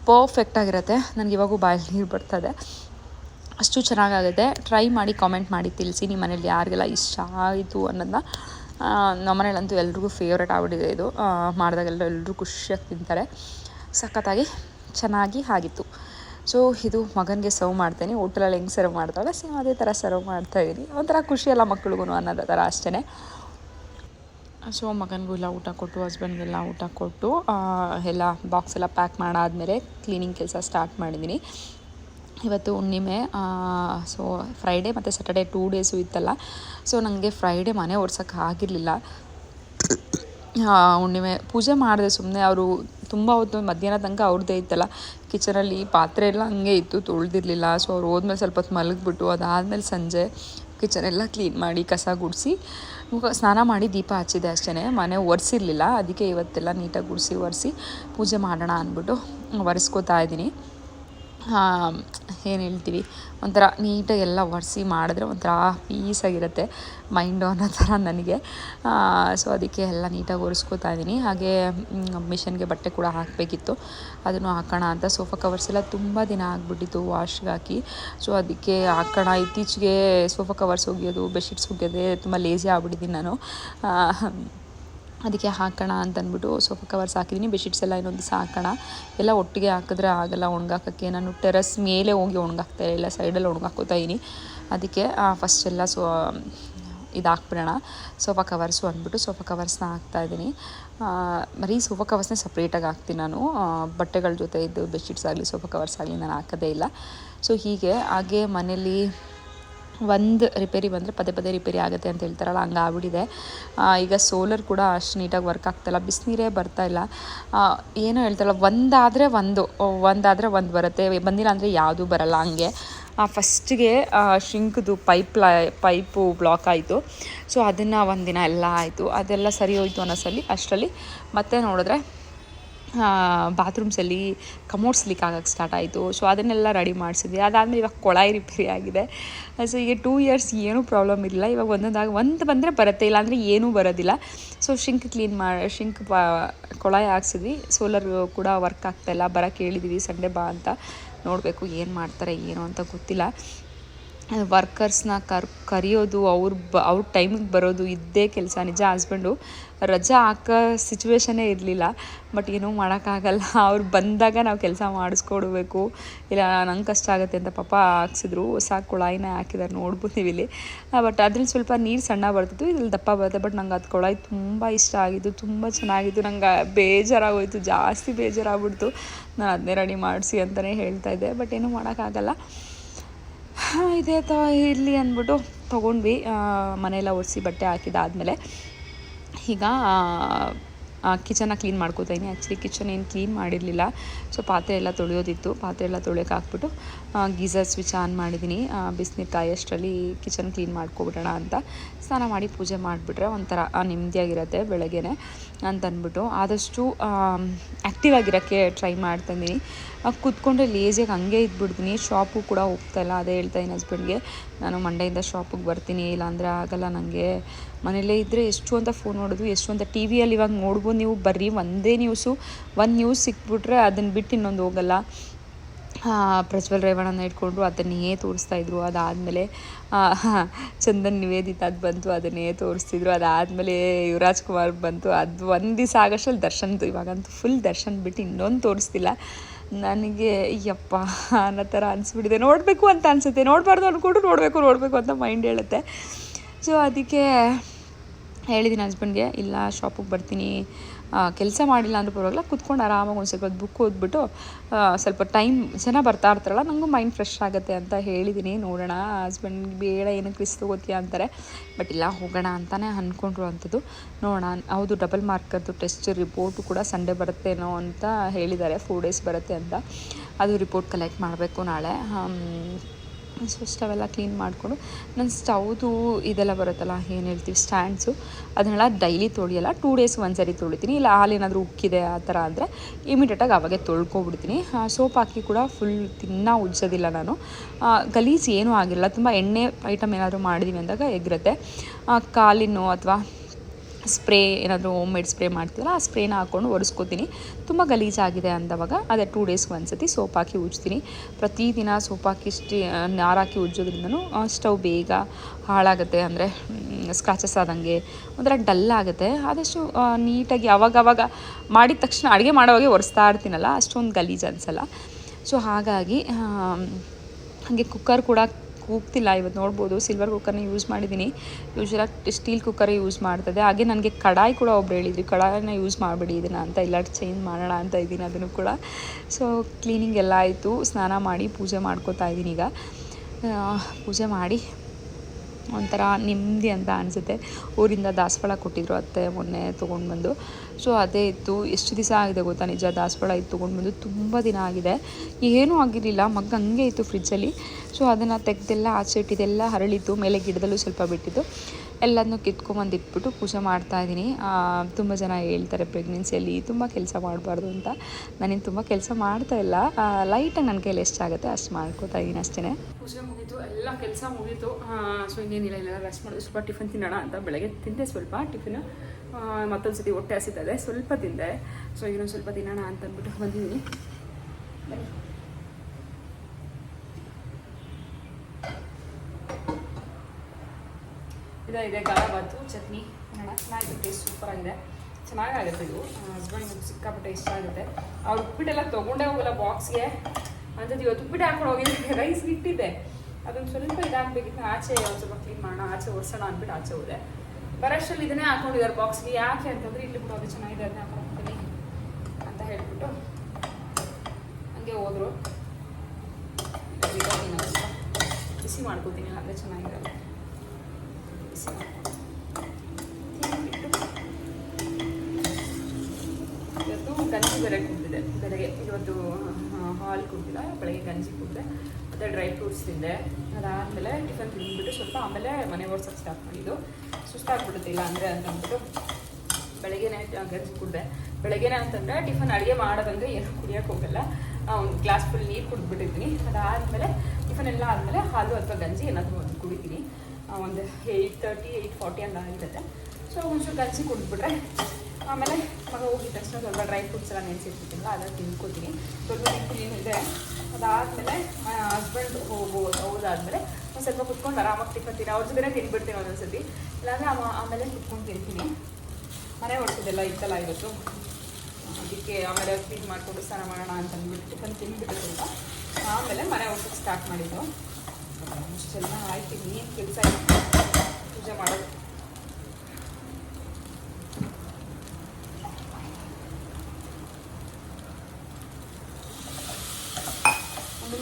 ಪರ್ಫೆಕ್ಟಾಗಿರುತ್ತೆ ನನಗೆ ಇವಾಗೂ ಬಾಯಲ್ಲಿ ನೀರು ಬರ್ತದೆ. ಅಷ್ಟು ಚೆನ್ನಾಗಾಗುತ್ತೆ. ಟ್ರೈ ಮಾಡಿ ಕಾಮೆಂಟ್ ಮಾಡಿ, ತಿಳಿಸಿ. ನಿಮ್ಮ ಮನೇಲಿ ಯಾರಿಗೆಲ್ಲ ಇಷ್ಟ ಆಯಿತು ಅನ್ನೋದನ್ನ ನಮ್ಮ ಮನೇಲಂತೂ ಎಲ್ರಿಗೂ ಫೇವ್ರೇಟ್ ಆಗಿಬಿಟ್ಟಿದೆ ಇದು. ಮಾಡಿದಾಗೆಲ್ಲ ಎಲ್ಲರೂ ಖುಷಿಯಾಗಿ ತಿಂತಾರೆ. ಸಖತ್ತಾಗಿ ಚೆನ್ನಾಗಿ ಆಗಿತ್ತು. ಸೊ ಇದು ಮಗನಿಗೆ ಸರ್ವ್ ಮಾಡ್ತೇನೆ. ಹೋಟೆಲಲ್ಲಿ ಹೆಂಗೆ ಸರ್ವ್ ಮಾಡ್ತಾಳೆ? ಸೇಮ್ ಅದೇ ಥರ ಸರ್ವ್ ಮಾಡ್ತಾ ಇದ್ದೀನಿ ಒಂಥರ ಖುಷಿ ಎಲ್ಲ ಮಕ್ಳಿಗೂ ಅನ್ನೋದು ಥರ ಅಷ್ಟೇ ಸೊ ಮಗನಿಗೂ ಎಲ್ಲ ಊಟ ಕೊಟ್ಟು ಹಸ್ಬೆಂಡ್ಗೆಲ್ಲ ಊಟ ಕೊಟ್ಟು ಎಲ್ಲ ಬಾಕ್ಸ್ ಎಲ್ಲ ಪ್ಯಾಕ್ ಮಾಡಾದಮೇಲೆ ಕ್ಲೀನಿಂಗ್ ಕೆಲಸ ಸ್ಟಾರ್ಟ್ ಮಾಡಿದ್ದೀನಿ ಇವತ್ತು ಹುಣ್ಣಿಮೆ ಸೊ ಫ್ರೈಡೇ ಮತ್ತು ಸ್ಯಾಟರ್ಡೆ ಟೂ ಡೇಸು ಇತ್ತಲ್ಲ. ಸೊ ನನಗೆ ಫ್ರೈಡೇ ಮನೆ ಓಡ್ಸೋಕ್ಕೆ ಆಗಿರಲಿಲ್ಲ. ಹುಣ್ಣಿಮೆ ಪೂಜೆ ಮಾಡಿದೆ ಸುಮ್ಮನೆ ಅವರು ತುಂಬ ಹೊತ್ತು ಮಧ್ಯಾಹ್ನ ತನಕ ಅವ್ರದ್ದೇ ಇತ್ತಲ್ಲ. ಕಿಚನಲ್ಲಿ ಪಾತ್ರೆ ಎಲ್ಲ ಹಂಗೆ ಇತ್ತು, ತೊಳೆದಿರಲಿಲ್ಲ. ಸೊ ಅವ್ರು ಹೋದ್ಮೇಲೆ ಸ್ವಲ್ಪ ಹೊತ್ತು ಮಲಗಿಬಿಟ್ಟು, ಅದಾದಮೇಲೆ ಸಂಜೆ ಕಿಚನ್ ಎಲ್ಲ ಕ್ಲೀನ್ ಮಾಡಿ ಕಸ ಗುಡಿಸಿ ಸ್ನಾನ ಮಾಡಿ ದೀಪ ಹಚ್ಚಿದೆ ಅಷ್ಟೇ ಮನೆ ಒರೆಸಿರ್ಲಿಲ್ಲ. ಅದಕ್ಕೆ ಇವತ್ತೆಲ್ಲ ನೀಟಾಗಿ ಗುಡಿಸಿ, ಒರೆಸಿ ಪೂಜೆ ಮಾಡೋಣ ಅಂದ್ಬಿಟ್ಟು ಒರೆಸ್ಕೋತಾ ಇದ್ದೀನಿ. ಏನು ಹೇಳ್ತೀವಿ? ಒಂಥರ ನೀಟಾಗಿ ಎಲ್ಲ ಒರೆಸಿ ಮಾಡಿದ್ರೆ ಒಂಥರ ಪೀಸಾಗಿರುತ್ತೆ ಮೈಂಡು ಅನ್ನೋ ಥರ ನನಗೆ. ಸೊ ಅದಕ್ಕೆ ಎಲ್ಲ ನೀಟಾಗಿ ಒರೆಸ್ಕೋತಾ ಇದ್ದೀನಿ ಹಾಗೆ ಮಿಷನ್ಗೆ ಬಟ್ಟೆ ಕೂಡ ಹಾಕಬೇಕಿತ್ತು. ಅದನ್ನು ಹಾಕೋಣ ಅಂತ ಸೋಫಾ ಕವರ್ಸ್ ಎಲ್ಲ ತುಂಬ ದಿನ ಆಗಿಬಿಟ್ಟಿತ್ತು ವಾಶ್ಗೆ ಹಾಕಿ. ಸೊ ಅದಕ್ಕೆ ಹಾಕೋಣ. ಇತ್ತೀಚೆಗೆ ಸೋಫಾ ಕವರ್ಸ್ ಒಗೆಯೋದು ಬೆಡ್ಶೀಟ್ಸ್ ಒಗೆಯೋದೇ ತುಂಬ ಲೇಸಿ ಆಗ್ಬಿಟ್ಟಿದ್ದೀನಿ ನಾನು. ಅದಕ್ಕೆ ಹಾಕೋಣ ಅಂತಂದ್ಬಿಟ್ಟು ಸೋಫಾ ಕವರ್ಸ್ ಹಾಕಿದ್ದೀನಿ, ಬೆಡ್ಶೀಟ್ಸ್ ಎಲ್ಲ ಇನ್ನೊಂದು ಹಾಕೋಣ. ಎಲ್ಲ ಒಟ್ಟಿಗೆ ಹಾಕಿದ್ರೆ ಆಗಲ್ಲ, ಒಣಗಾಕೋಕ್ಕೆ. ನಾನು ಟೆರಸ್ ಮೇಲೆ ಹೋಗಿ ಒಣಗಾಕ್ತಾ ಇಲ್ಲ, ಸೈಡಲ್ಲಿ ಒಣಗಾಕೋತಾ ಇದ್ದೀನಿ ಅದಕ್ಕೆ ಫಸ್ಟ್ ಎಲ್ಲ ಸೊ, ಇದು ಹಾಕ್ಬಿಡೋಣ. ಸೋಫಾ ಕವರ್ಸು ಅಂದ್ಬಿಟ್ಟು ಸೋಫಾ ಕವರ್ಸ್ನ ಹಾಕ್ತಾಯಿದ್ದೀನಿ ಬರೀ ಸೋಫಾ ಕವರ್ಸ್ನೇ ಸಪ್ರೇಟಾಗಿ ಹಾಕ್ತೀನಿ ನಾನು. ಬಟ್ಟೆಗಳ ಜೊತೆ ಇದ್ದು ಬೆಡ್ಶೀಟ್ಸ್ ಆಗಲಿ, ಸೋಫಾ ಕವರ್ಸ್ ಆಗಲಿ ನಾನು ಹಾಕೋದೇ ಇಲ್ಲ. ಸೊ ಹೀಗೆ ಹಾಗೆ ಮನೇಲಿ ಒಂದು ರಿಪೇರಿ ಬಂದರೆ ಪದೇ ಪದೇ ರಿಪೇರಿ ಆಗುತ್ತೆ ಅಂತ ಹೇಳ್ತಾರಲ್ಲ, ಹಂಗೆ ಆಗ್ಬಿಟ್ಟಿದೆ. ಈಗ ಸೋಲರ್ ಕೂಡ ಅಷ್ಟು ನೀಟಾಗಿ ವರ್ಕ್ ಆಗ್ತಾಯಿಲ್ಲ ಬಿಸಿನೀರೇ ಬರ್ತಾಯಿಲ್ಲ ಏನೋ ಹೇಳ್ತಾರಲ್ಲ, ಒಂದಾದರೆ ಒಂದು ಒಂದಾದರೆ ಒಂದು ಬರುತ್ತೆ, ಬಂದಿಲ್ಲ ಅಂದರೆ ಯಾವುದೂ ಬರಲ್ಲ ಹಂಗೆ. ಫಸ್ಟಿಗೆ ಶಿಂಕ್ದು ಪೈಪ್ ಲೈ, ಪೈಪು ಬ್ಲಾಕ್ ಆಯಿತು. ಸೊ, ಅದನ್ನು ಒಂದಿನ ಎಲ್ಲ ಆಯಿತು, ಅದೆಲ್ಲ ಸರಿ ಹೋಯಿತು ಅನ್ನೋಸಲ್ಲಿ ಅಷ್ಟರಲ್ಲಿ. ಮತ್ತೆ ನೋಡಿದ್ರೆ ಬಾತ್ರೂಮ್ಸಲ್ಲಿ ಕಮೋಡ್ಸ್ ಲೀಕ್ ಆಗಕ್ಕೆ ಸ್ಟಾರ್ಟ್ ಆಯಿತು. ಸೊ ಅದನ್ನೆಲ್ಲ ರೆಡಿ ಮಾಡಿಸಿದ್ವಿ. ಅದಾದಮೇಲೆ ಇವಾಗ ಕೊಳಾಯಿ ರಿಪೇರಿ ಆಗಿದೆ. ಸೊ ಈಗ ಟೂ ಇಯರ್ಸ್ ಏನೂ ಪ್ರಾಬ್ಲಮ್ ಇಲ್ಲ ಇವಾಗ ಒಂದೊಂದಾಗ, ಒಂದು ಬಂದರೆ ಬರುತ್ತೆ, ಇಲ್ಲಾಂದರೆ ಏನೂ ಬರೋದಿಲ್ಲ. ಸೊ ಶಿಂಕ್ ಕ್ಲೀನ್ ಮಾಡಿ ಶಿಂಕ್ ಪಾ, ಕೊಳಾಯಿ ಹಾಕ್ಸಿದ್ವಿ. ಸೋಲರ್ ಕೂಡ ವರ್ಕ್ ಆಗ್ತಾಯಿಲ್ಲ ಬರೋಕ್ಕೆ ಹೇಳಿದ್ವಿ, ಸಂಡೇ ಬಾ ಅಂತ. ನೋಡಬೇಕು ಏನು ಮಾಡ್ತಾರೆ, ಏನು ಅಂತ ಗೊತ್ತಿಲ್ಲ. ವರ್ಕರ್ಸ್ನ ಕರ್, ಕರೆಯೋದು, ಅವ್ರ ಬ, ಅವ್ರ ಟೈಮಿಗೆ ಬರೋದು ಇದ್ದೇ ಕೆಲಸ. ನಿಜ ಹಸ್ಬೆಂಡು ರಜಾ ಹಾಕೋ ಸಿಚುವೇಶನೇ ಇರಲಿಲ್ಲ ಬಟ್ ಏನೂ ಮಾಡೋಕ್ಕಾಗಲ್ಲ. ಅವ್ರು ಬಂದಾಗ ನಾವು ಕೆಲಸ ಮಾಡಿಸ್ಕೊಡ್ಬೇಕು. ಇಲ್ಲ, ನಂಗೆ ಕಷ್ಟ ಆಗುತ್ತೆ ಅಂತ ಪಾಪ ಹಾಕ್ಸಿದ್ರು. ಹೊಸ ಕುಳಾಯಿನ ಹಾಕಿದ್ದಾರೆ ನೋಡ್ಬೋದು ಇಲ್ಲಿ. ಬಟ್ ಅದ್ರಲ್ಲಿ ಸ್ವಲ್ಪ ನೀರು ಸಣ್ಣ ಬರ್ತಿತ್ತು, ಇದ್ರಲ್ಲಿ ದಪ್ಪ ಬರುತ್ತೆ ಬಟ್ ನಂಗೆ ಅದು ಕೊಳಾಯಿ ತುಂಬ ಇಷ್ಟ ಆಗಿದ್ದು, ತುಂಬ ಚೆನ್ನಾಗಿದ್ದು. ನಂಗೆ ಬೇಜಾರಾಗೋಯ್ತು, ಜಾಸ್ತಿ ಬೇಜಾರಾಗ್ಬಿಡ್ತು. ನಾನು ಅದನ್ನೇ ರೆಡಿ ಮಾಡಿಸಿ ಅಂತಲೇ ಹೇಳ್ತಾ ಇದ್ದೆ ಬಟ್ ಏನೂ ಮಾಡೋಕ್ಕಾಗಲ್ಲ. ಇದೇ ತ ಇರಲಿ ಅಂದ್ಬಿಟ್ಟು ತೊಗೊಂಡ್ವಿ. ಮನೆಯೆಲ್ಲ ಒರೆಸಿ ಬಟ್ಟೆ ಹಾಕಿದಾದಮೇಲೆ. ಈಗ ಕಿಚನ್ನ ಕ್ಲೀನ್ ಮಾಡ್ಕೋತಾ ಇದ್ದೀನಿ ಆ್ಯಕ್ಚುಲಿ ಕಿಚನ್ ಏನು ಕ್ಲೀನ್ ಮಾಡಿರಲಿಲ್ಲ. ಸೊ ಪಾತ್ರೆ ಎಲ್ಲ ತೊಳೆಯೋದಿತ್ತು. ಪಾತ್ರೆ ಎಲ್ಲ ತೊಳೆಯೋಕೆ ಹಾಕ್ಬಿಟ್ಟು ಗೀಝರ್ ಸ್ವಿಚ್ ಆನ್ ಮಾಡಿದ್ದೀನಿ ಬಿಸಿನೀರು ಕಾಯೋಷ್ಟರಲ್ಲಿ ಕಿಚನ್ ಕ್ಲೀನ್ ಮಾಡ್ಕೊಬಿಡೋಣ ಅಂತ. ಸ್ನಾನ ಮಾಡಿ ಪೂಜೆ ಮಾಡಿಬಿಟ್ರೆ ಒಂಥರ ನೆಮ್ಮದಿಯಾಗಿರುತ್ತೆ ಬೆಳಗ್ಗೆನೆ. ಅಂತ ಅಂದ್ಬಿಟ್ಟು ಆದಷ್ಟು ಆ್ಯಕ್ಟಿವ್ ಆಗಿರೋಕ್ಕೆ ಟ್ರೈ ಮಾಡ್ತಾಯಿದ್ದೀನಿ. ಕೂತ್ಕೊಂಡ್ರೆ ಲೇಜಿಯಾಗಿ ಹಂಗೆ ಇದ್ಬಿಡ್ತೀನಿ. ಶಾಪು ಕೂಡ ಹೋಗ್ತಾಯಿಲ್ಲ ಅದೇ ಹೇಳ್ತಾ ಇದ್ದೀನಿ ಹಸ್ಬೆಂಡ್ಗೆ ನಾನು ಮಂಡೆಯಿಂದ ಶಾಪಿಗೆ ಬರ್ತೀನಿ, ಇಲ್ಲಾಂದರೆ ಆಗಲ್ಲ ನನಗೆ ಮನೇಲೇ ಇದ್ದರೆ ಎಷ್ಟು ಅಂತ ಫೋನ್ ನೋಡೋದು ಎಷ್ಟು ಅಂತ ಟಿ ವಿಯಲ್ಲಿ ಇವಾಗ ನೋಡ್ಬೋದು ನೀವು ಬರ್ರಿ ಒಂದೇ ನ್ಯೂಸು ಒಂದು ನ್ಯೂಸ್ ಸಿಕ್ಬಿಟ್ರೆ ಅದನ್ನು ಬಿಟ್ಟು ಇನ್ನೊಂದು ಹೋಗಲ್ಲ. ಪ್ರಜ್ವಲ್ ರೇವಣ್ಣನ ಇಟ್ಕೊಂಡ್ರು ಅದನ್ನೇ ತೋರಿಸ್ತಾ ಇದ್ರು. ಅದಾದಮೇಲೆ ಚಂದನ್ ನಿವೇದಿತ ಅದು ಬಂತು, ಅದನ್ನೇ ತೋರಿಸ್ತಿದ್ರು. ಅದಾದಮೇಲೆ ಯುವರಾಜ್ ಕುಮಾರ್ ಬಂತು. ಅದು ಒಂದು ದಿವಸ ಆಗಷ್ಟಲ್ಲಿ ದರ್ಶನ್ದು. ಇವಾಗಂತೂ ಫುಲ್ ದರ್ಶನ್ ಬಿಟ್ಟು ಇನ್ನೊಂದು ತೋರಿಸ್ತಿಲ್ಲ. ನನಗೆ ಯಪ್ಪ ಅನ್ನೋ ಥರ ಅನಿಸ್ಬಿಟ್ಟಿದೆ. ನೋಡಬೇಕು ಅಂತ ಅನಿಸುತ್ತೆ. ನೋಡಬಾರ್ದು ಅಂದ್ಕೊಂಡು ನೋಡಬೇಕು ನೋಡಬೇಕು ಅಂತ ಮೈಂಡ್ ಹೇಳುತ್ತೆ. ಸೊ ಅದಕ್ಕೆ ಹೇಳಿದ್ದೀನಿ ಹಸ್ಬೆಂಡ್ಗೆ, ಇಲ್ಲ ಶಾಪಿಗೆ ಬರ್ತೀನಿ. ಕೆಲಸ ಮಾಡಿಲ್ಲ ಅಂದ್ರೆ ಪರವಾಗಿಲ್ಲ, ಕುತ್ಕೊಂಡು ಆರಾಮಾಗಿ ಒಂದು ಸ್ವಲ್ಪ ಬುಕ್ ಓದ್ಬಿಟ್ಟು ಸ್ವಲ್ಪ ಟೈಮ್ ಜನ ಬರ್ತಾ ಇರ್ತಾರಲ್ಲ ನನಗೂ ಮೈಂಡ್ ಫ್ರೆಶ್ ಆಗುತ್ತೆ ಅಂತ ಹೇಳಿದ್ದೀನಿ ನೋಡೋಣ ಹಸ್ಬೆಂಡ್ ಬೇಡ ಏನಕ್ಕೆ ರಿಸ್ಕ್ ತಗೋತೀಯ ಅಂತಾರೆ. ಬಟ್ ಇಲ್ಲ, ಹೋಗೋಣ ಅಂತಲೇ ಅಂದ್ಕೊಂಡ್ರು ಅಂಥದ್ದು. ನೋಡೋಣ, ಹೌದು ಡಬಲ್ ಮಾರ್ಕರ್ದು ಟೆಸ್ಟ್ ರಿಪೋರ್ಟು ಕೂಡ ಸಂಡೇ ಬರುತ್ತೇನೋ ಅಂತ ಹೇಳಿದ್ದಾರೆ ಫೋರ್ ಡೇಸ್ ಬರುತ್ತೆ ಅಂತ. ಅದು ರಿಪೋರ್ಟ್ ಕಲೆಕ್ಟ್ ಮಾಡಬೇಕು ನಾಳೆ. ಸೊ ಸ್ಟವೆಲ್ಲ ಕ್ಲೀನ್ ಮಾಡಿಕೊಂಡು ನನ್ನ ಸ್ಟೌದು ಇದೆಲ್ಲ ಬರುತ್ತಲ್ಲ, ಏನು ಹೇಳ್ತೀವಿ ಸ್ಟ್ಯಾಂಡ್ಸು ಅದನ್ನೆಲ್ಲ ಡೈಲಿ ತೊಳೆಯಲ್ಲ ಟೂ ಡೇಸ್ ಒಂದು ಸರಿ ತೊಳಿತೀನಿ. ಇಲ್ಲ ಹಾಲೇನಾದರೂ ಉಕ್ಕಿದೆ ಆ ಥರ ಅಂದರೆ ಇಮಿಡಿಯೇಟಾಗಿ ಅವಾಗೆ ತೊಳ್ಕೊಬಿಡ್ತೀನಿ. ಸೋಪ್ ಹಾಕಿ ಕೂಡ ಫುಲ್ ತಿನ್ನ ಉಜ್ಜೋದಿಲ್ಲ ನಾನು. ಗಲೀಜು ಏನೂ ಆಗಿರಲ್ಲ ತುಂಬ ಎಣ್ಣೆ ಐಟಮ್ ಏನಾದರೂ ಮಾಡಿದೀವಿ ಅಂದಾಗ ಎಗ್ರುತ್ತೆ. ಕಾಲಿನೋ ಅಥವಾ ಸ್ಪ್ರೇ ಏನಾದರೂ ಹೋಮ್ ಮೇಡ್ ಸ್ಪ್ರೇ ಮಾಡ್ತೀವಲ್ಲ ಆ ಸ್ಪ್ರೇನ ಹಾಕ್ಕೊಂಡು ಒರೆಸ್ಕೋತೀನಿ ತುಂಬ ಗಲೀಜಾಗಿದೆ ಅಂದವಾಗ, ಅದೇ ಟೂ ಡೇಸ್ಗೆ ಒಂದು ಸತಿ ಸೋಪ್ ಹಾಕಿ ಉಜ್ತೀನಿ. ಪ್ರತಿದಿನ ಸೋಪ್ ಹಾಕಿ ಸ್ಟಿ ನಾರು ಹಾಕಿ ಉಜ್ಜೋದ್ರಿಂದನೂ ಸ್ಟವ್ ಬೇಗ ಹಾಳಾಗುತ್ತೆ. ಅಂದರೆ ಸ್ಕ್ರಾಚಸ್ ಆದಂಗೆ ಒಂಥರ ಡಲ್ ಆಗುತ್ತೆ. ಆದಷ್ಟು ನೀಟಾಗಿ ಅವಾಗವಾಗ ಮಾಡಿದ ತಕ್ಷಣ ಅಡುಗೆ ಮಾಡೋವಾಗೆ ಒರೆಸ್ತಾ ಇರ್ತೀನಲ್ಲ, ಅಷ್ಟೊಂದು ಗಲೀಜು ಅನಿಸಲ್ಲ. ಸೊ ಹಾಗಾಗಿ ಹಾಗೆ ಕುಕ್ಕರ್ ಕೂಡ ಕೂಗ್ತಿಲ್ಲ. ಇವತ್ತು ನೋಡ್ಬೋದು ಸಿಲ್ವರ್ ಕುಕ್ಕರ್ನ ಯೂಸ್ ಮಾಡಿದ್ದೀನಿ. ಯೂಶ್ವಲಾಗಿ ಸ್ಟೀಲ್ ಕುಕ್ಕರೇ ಯೂಸ್ ಮಾಡ್ತದೆ. ಹಾಗೆ ನನಗೆ ಕಡಾಯಿ ಕೂಡ ಒಬ್ರು ಹೇಳಿದ್ರಿ ಕಡಾಯಿನ ಯೂಸ್ ಮಾಡಬೇಡಿ ಇದನ್ನು ಅಂತ ಇಲ್ಲ ಚೇಂಜ್ ಮಾಡೋಣ ಅಂತ ಇದ್ದೀನಿ ಅದನ್ನು ಕೂಡ. ಸೊ ಕ್ಲೀನಿಂಗ್ ಎಲ್ಲ ಆಯಿತು. ಸ್ನಾನ ಮಾಡಿ ಪೂಜೆ ಮಾಡ್ಕೋತಾ ಇದ್ದೀನಿ ಈಗ. ಪೂಜೆ ಮಾಡಿ ಒಂಥರ ನೆಮ್ಮದಿ ಅಂತ ಅನಿಸುತ್ತೆ. ಊರಿಂದ ದಾಸವಾಳ ಕೊಟ್ಟಿದ್ರು ಅತ್ತೆ ಮೊನ್ನೆ ತೊಗೊಂಡು ಬಂದು ಸೊ ಅದೇ ಇತ್ತು. ಎಷ್ಟು ದಿವಸ ಆಗಿದೆ ಗೊತ್ತಾ? ನಿಜ ದಾಸವಾಳ ಇತ್ತು ತೊಗೊಂಡು ಬಂದು ತುಂಬ ದಿನ ಆಗಿದೆ. ಏನೂ ಆಗಿರಲಿಲ್ಲ. ಮಗ್ಗ ಹಂಗೆ ಇತ್ತು ಫ್ರಿಜ್ಜಲ್ಲಿ. ಸೊ ಅದನ್ನು ತೆಗೆದೆಲ್ಲ ಆಚೆ ಇಟ್ಟಿದ್ದೆಲ್ಲ ಹರಳಿತ್ತು ಮೇಲೆ ಗಿಡದಲ್ಲೂ ಸ್ವಲ್ಪ ಬಿಟ್ಟಿದ್ದು. ಎಲ್ಲದನ್ನೂ ಕಿತ್ಕೊಂಬಂದು ಇಟ್ಬಿಟ್ಟು ಪೂಜೆ ಮಾಡ್ತಾಯಿದ್ದೀನಿ ತುಂಬ ಜನ ಹೇಳ್ತಾರೆ ಪ್ರೆಗ್ನೆನ್ಸಿಯಲ್ಲಿ ತುಂಬ ಕೆಲಸ ಮಾಡಬಾರ್ದು ಅಂತ. ನಾನೇನು ತುಂಬ ಕೆಲಸ ಮಾಡ್ತಾ ಇಲ್ಲ. ಲೈಟಾಗಿ ನನ್ನ ಕೈಯಲ್ಲಿ ಎಷ್ಟಾಗುತ್ತೆ ಅಷ್ಟು ಮಾಡ್ಕೋತಾ ಇದ್ದೀನಿ ಅಷ್ಟೇ ಪೂಜೆ ಮುಗೀತು. ಎಲ್ಲ ಕೆಲಸ ಮುಗೀತು. ಸೊ ಇನ್ನೇನಿಲ್ಲ. ಇಲ್ಲ ರೆಸ್ಟ್ ಮಾಡೋದು. ಸ್ವಲ್ಪ ಟಿಫನ್ ತಿನ್ನೋಣ ಅಂತ ಬೆಳಗ್ಗೆ ತಿಂದೆ ಸ್ವಲ್ಪ ಟಿಫಿನ್ ಮತ್ತೊಂದು ಸತಿ ಹೊಟ್ಟೆ ಹಸಿತದೆ. ಸ್ವಲ್ಪ ತಿಂದೆ. ಸೊ ಇನ್ನೊಂದು ಸ್ವಲ್ಪ ತಿನ್ನೋಣ ಅಂತ ಅಂದ್ಬಿಟ್ಟು ಬಂದಿದ್ದೀನಿ ಇದೆ ಇದೆ ಗಾಳಬಾತು ಚಟ್ನಿ. ನೋಡೋಣ. ಚೆನ್ನಾಗಿರುತ್ತೆ ಸೂಪರ್ ಆಗಿದೆ ಚೆನ್ನಾಗಾಗುತ್ತೆ ಇದು. ಹಸ್ಬೆಂಡ್ ಸಿಕ್ಕಾಪಟ್ಟೆ ಇಷ್ಟ ಆಗುತ್ತೆ. ಅವ್ರು ಉಪ್ಪಿಟ್ಟೆಲ್ಲ ತೊಗೊಂಡೇ ಹೋಗಲ್ಲ ಬಾಕ್ಸ್ಗೆ ಅಂಥದ್ದು ಇವತ್ತು ಉಪ್ಪಿಟ್ಟು ಹಾಕೊಂಡು ಹೋಗಿದ್ದೆ ರೈಸ್ ಇಟ್ಟಿದ್ದೆ ಅದೊಂದು ಸ್ವಲ್ಪ ಇದಾಗಬೇಕಿತ್ತು. ಆಚೆ ಒಂದು ಸ್ವಲ್ಪ ಕ್ಲೀನ್ ಮಾಡೋಣ, ಆಚೆ ಒರೆಸೋಣ ಅಂದ್ಬಿಟ್ಟು ಆಚೆ ಹೋದೆ. ಬರೋಷ್ಟರಲ್ಲಿ ಇದನ್ನೇ ಹಾಕೊಂಡಿದ್ದಾರೆ ಬಾಕ್ಸ್ಗೆ ಯಾಕೆ ಅಂತಂದ್ರೆ ಇಲ್ಲಿ ಕೂಡ ಅದು ಚೆನ್ನಾಗಿದೆ ಅದನ್ನ ಹಾಕೊಂಡ್ತೀನಿ ಅಂತ ಹೇಳ್ಬಿಟ್ಟು ಹಂಗೆ ಹೋದ್ರು. ಬಿಸಿ ಮಾಡ್ಕೋತೀನಿ ಅಂದ್ರೆ ಚೆನ್ನಾಗಿರಲ್ಲ. ಇವತ್ತು ಗಂಜಿ ಬೇರೆ ಕುಡ್ದಿದೆ. ಬೆಳಗ್ಗೆ ಇವತ್ತು ಹಾಲು ಕುಡ್ದಿಲ್ಲ, ಬೆಳಗ್ಗೆ ಗಂಜಿ ಕುಡಿದೆ. ಮತ್ತು ಡ್ರೈ ಫ್ರೂಟ್ಸ್ ತಿಂದೆ. ಅದಾದಮೇಲೆ ಟಿಫನ್ ತಿಂದ್ಬಿಟ್ಟು ಸ್ವಲ್ಪ ಆಮೇಲೆ ಮನೆ ಓಡ್ಸೋಕ್ಕೆ ಸ್ಟಾರ್ಟ್ ಮಾಡಿದ್ದು. ಸುಸ್ತಾಗ್ಬಿಡುತ್ತೆ ಇಲ್ಲ ಅಂದರೆ ಅಂತಂದ್ಬಿಟ್ಟು ಬೆಳಗ್ಗೆನೇ ಗಂಜಿ ಕುಡಿದೆ. ಬೆಳಗ್ಗೆನೆ ಅಂತಂದರೆ ಟಿಫನ್ ಅಡುಗೆ ಮಾಡೋದಂದರೆ ಏನು ಕುಡಿಯೋಕೆ ಹೋಗಲ್ಲ. ಒಂದು ಗ್ಲಾಸ್ ಫುಲ್ ನೀರು ಕುಡಿದ್ಬಿಟ್ಟಿದ್ದೀನಿ. ಅದಾದಮೇಲೆ ಟಿಫನ್ ಎಲ್ಲ ಆದಮೇಲೆ ಹಾಲು ಅಥವಾ ಗಂಜಿ ಏನಾದರೂ ಒಂದು ಕುಡಿತೀನಿ. ಒಂದು ಏಯ್ಟ್ ತರ್ಟಿ ಏಯ್ಟ್ ಫಾರ್ಟಿ ಅಂತ ಆಗಿರುತ್ತೆ. ಸೊ ಒಂಚೂರು ಗಂಜಿ ಕುಡಿದ್ಬಿಟ್ರೆ ಆಮೇಲೆ ಮಗ ಹೋಗಿದ ತಕ್ಷಣ ಸ್ವಲ್ಪ ಡ್ರೈ ಫ್ರೂಟ್ಸ್ ಎಲ್ಲ ನೆನೆಸಿರ್ತಿತ್ತಲ್ಲ ಅದನ್ನು ತಿನ್ಕೋತೀನಿ. ಸ್ವಲ್ಪ ಇದೆ ಅದಾದಮೇಲೆ ಹಸ್ಬೆಂಡ್ ಹೋಗ್ಬೋದು, ಹೋದಾದ್ಮೇಲೆ ಒಂದು ಸ್ವಲ್ಪ ಕುತ್ಕೊಂಡು ಆರಾಮಾಗಿ ತಿನ್ಕೊತೀನಿ ಅವ್ರ ಜೊತೆ ತಿನ್ಬಿಡ್ತೀನಿ ಒಂದೊಂದ್ಸತಿ ಇಲ್ಲಾಂದರೆ ಆಮ ಆಮೇಲೆ ಕುತ್ಕೊಂಡು ತಿಂತೀನಿ. ಮನೆ ಹೊಡ್ತಿದ್ದೆಲ್ಲ ಇತ್ತಲ್ಲ ಇವತ್ತು. ಅದಕ್ಕೆ ಆಮೇಲೆ ಕ್ಲೀನ್ ಮಾಡಿಕೊಂಡು ಸ್ನಾನ ಮಾಡೋಣ ಅಂತ ಅಂದ್ಬಿಟ್ಟು ಟಿಫನ್ ಸ್ವಲ್ಪ ಆಮೇಲೆ ಮನೆ ಹೊಡ್ಸೋಕ್ಕೆ ಸ್ಟಾರ್ಟ್ ಮಾಡಿದ್ದು. ಅಷ್ಟೆಲ್ಲ ಆಯ್ತು ಏನು ಕೆಲಸ ಪೂಜೆ ಮಾಡೋದು.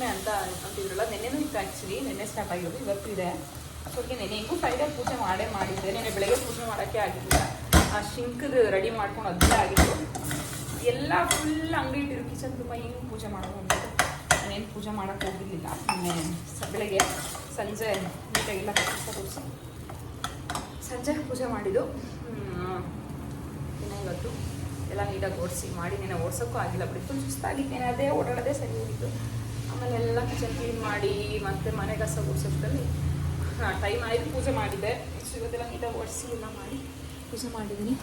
ಹುಣ್ಣಿಮೆ ಅಂತ ಅಂತಿದ್ರಲ್ಲ, ನೆನ್ನೆನೂ ಇತ್ತು ಆ್ಯಕ್ಚುಲಿ ನೆನ್ನೆ ಸ್ಟಾರ್ಟ್ ಆಗಿರೋದು, ಇವತ್ತು ಇದೆ. ಅದಕ್ಕೆ ನೆನೆ ಹೆಂಗೂ ಪೂಜೆ ಮಾಡೇ ಮಾಡಿದ್ದೆ. ನೆನೆ ಬೆಳಗ್ಗೆ ಪೂಜೆ ಮಾಡೋಕ್ಕೆ ಆಗಿಲ್ಲ ಆ ಶಿಂಕದ ರೆಡಿ ಮಾಡ್ಕೊಂಡು ಅದೇ ಆಗಿತ್ತು. ಎಲ್ಲ ಫುಲ್ ಅಂಗಡಿ ಇಟ್ಟಿರು ಕಿಚನ್ ತುಂಬ ಏನು ಪೂಜೆ ಮಾಡೋದು ಅಂತ. ನಾನೇನು ಪೂಜೆ ಮಾಡೋಕ್ಕೆ ಹೋಗಿರಲಿಲ್ಲ. ಸ- ಬೆಳಗ್ಗೆ ಸಂಜೆ ನೀಟಾಗಿಲ್ಲ ಕೊಡಿಸಿ ಸಂಜೆ ಪೂಜೆ ಮಾಡಿದ್ದು. ಇನ್ನೂ ಇವತ್ತು ಎಲ್ಲ ನೀಟಾಗಿ ಓಡಿಸಿ ಮಾಡಿ ನೆನೆ ಓಡಿಸೋಕ್ಕೂ ಆಗಿಲ್ಲ. ಬಿಡಿ ಫುಲ್ ಸುಸ್ತಾಗಿತ್ತು. ಅದೇ ಓಡಾಡೋದೇ ಸರಿ ಹೋಗಿತ್ತು. ಆಮೇಲೆ ಎಲ್ಲ ಕಿಚನ್ ಕ್ಲೀನ್ ಮಾಡಿ ಮತ್ತೆ ಮನೆ ಕಸ ಹಾಂ ಟೈಮ್ ಆಯಿತು, ಪೂಜೆ ಮಾಡಿದ್ದೆ. ಸೊ ಇವತ್ತೆಲ್ಲ ನೀಟಾಗಿ ಓಡಿಸಿ ಎಲ್ಲ ಮಾಡಿ ಪೂಜೆ ಮಾಡಿದ್ದೀನಿ.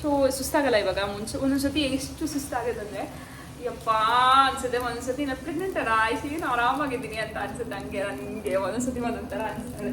ಸೊ ಸುಸ್ತಾಗಲ್ಲ ಇವಾಗ? ಮುಂಚೆ ಒಂದೊಂದು ಸತಿ ಎಷ್ಟು ಸುಸ್ತಾಗೋದಂದರೆ ಯಪ್ಪ, ಅನ್ಸುತ್ತೆ. ಒಂದೊಂದ್ಸತಿ ನಾನು ಪ್ರೆಗ್ನೆಂಟ್ ಅಲ್ಲ, ಆಯ್ತು ನಾನು ಆರಾಮಾಗಿದ್ದೀನಿ ಅಂತ ಅನ್ಸುತ್ತೆ ಹಂಗೆ ನನಗೆ ಒಂದೊಂದ್ಸತಿ ಒಂದೊಂಥರ ಥರ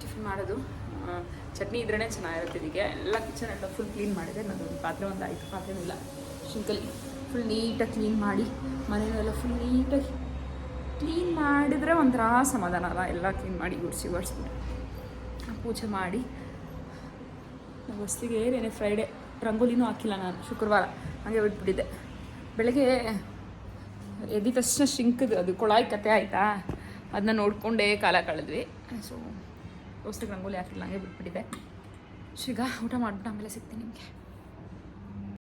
ಟಿಫಿನ್ ಮಾಡೋದು ಆ, ಚಟ್ನಿ ಇದ್ರೇ ಚೆನ್ನಾಗಿರುತ್ತೆ ಇದಕ್ಕೆ ಎಲ್ಲ ಕಿಚನ್ ಎಲ್ಲ ಫುಲ್ ಕ್ಲೀನ್ ಮಾಡಿದೆ. ಒಂದು ಪಾತ್ರೆ, ಒಂದು ಐದು ಪಾತ್ರೆ ಇಲ್ಲ. ಶಿಂಕಲ್ಲಿ ಫುಲ್ ನೀಟಾಗಿ ಕ್ಲೀನ್ ಮಾಡಿ ಮನೆಯೆಲ್ಲ ಫುಲ್ ನೀಟಾಗಿ ಕ್ಲೀನ್ ಮಾಡಿದರೆ ಒಂಥರ ಸಮಾಧಾನ ಅಲ್ಲ. ಎಲ್ಲ ಕ್ಲೀನ್ ಮಾಡಿ ಗುಡಿಸಿ ಒರೆಸ್ಬಿಟ್ಟು. ಪೂಜೆ ಮಾಡಿ. ಹೊಸ್ತಿಗೆ ಏನೇ ಫ್ರೈಡೇ ರಂಗೋಲಿನೂ ಹಾಕಿಲ್ಲ ನಾನು ಶುಕ್ರವಾರ. ಹಾಗೆ ಬಿಟ್ಬಿಟ್ಟಿದ್ದೆ. ಬೆಳಗ್ಗೆ ಎದ್ದ ತಕ್ಷಣ ಶಿಂಕದು ಅದು ಕೊಳಾಯಿ ಕತೆ ಆಯಿತಾ? ಅದನ್ನ ನೋಡಿಕೊಂಡೇ ಕಾಲ ಕಳೆದ್ವಿ. ಸೊ ಹೊಸ್ತಿಗೆ ರಂಗೋಲಿ ಹಾಕಿಲ್ಲ, ಹಾಗೆ ಬಿಟ್ಬಿಟ್ಟಿದ್ದೆ. ಸೊ ಊಟ ಮಾಡ್ಬಿಟ್ಟು ಆಮೇಲೆ ಸಿಗ್ತೀನಿ ನಿಮಗೆ.